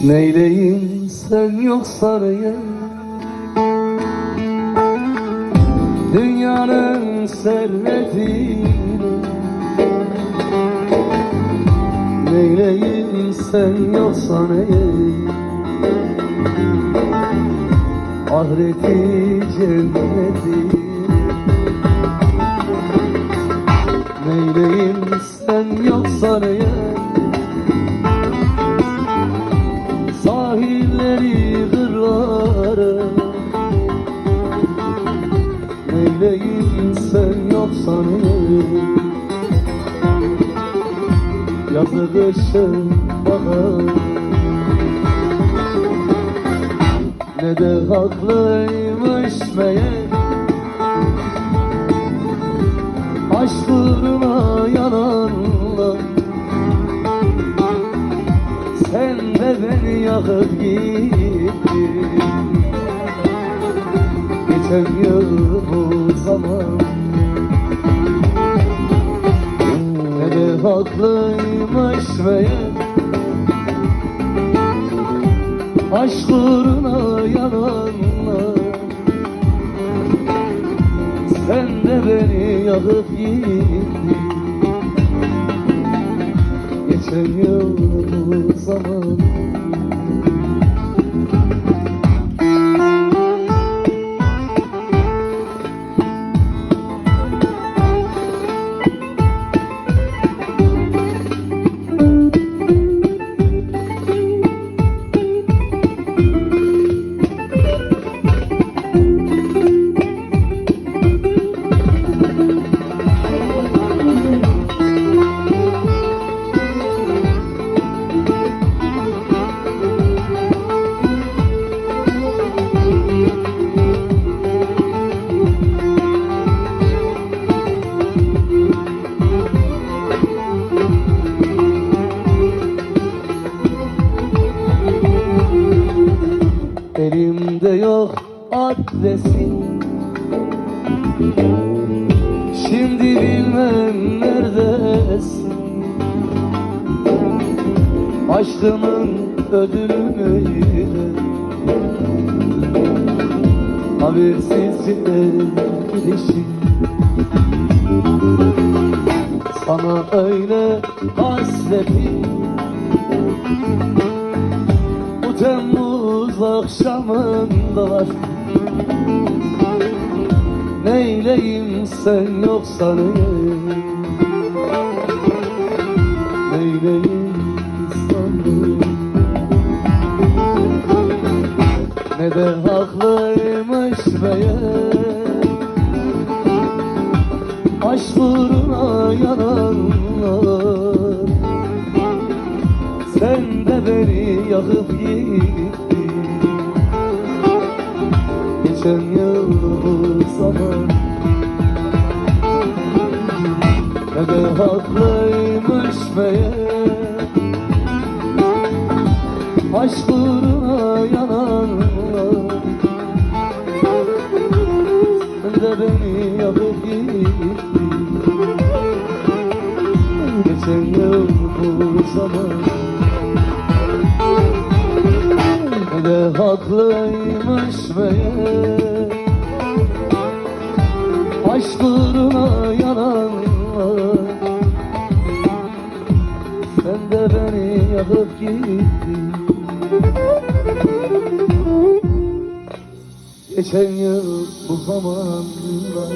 Neyleyim sen yoksan ya Dünyanın servetini Neyleyim sen yoksan ya Ahireti cenneti Sahilleri kırlara Neyleyim sen yoksan Yazı kışın Ne de haklıymış meğer Aşk uğruna yananlar yakıp gittin Geçen yıl bu zaman. Ne de haklıymış meğer. Aşk uğruna yananlar Sen de beni yakıp gittin. Geçen yıl bu zaman adresin Şimdi bilmem neredesin. Aşkımın ödülünü Habersiz gidişin Sana öyle hasretim. Bu Temmuz akşamındalar Neyleyim sen yoksan Neyleyim sandım Ne de haklıymış meğer Aşk uğruna yananlar. Sen de beni yakıp gittin. Geçen yıl bu zaman Ne de haklıymış meğer Aşk uğruna yananlar de beni yakıp gittin. Geçen yıl bu zaman. Ne de haklıymış meğer Aşk uğruna yananlar Geçen yıl bu zamanlar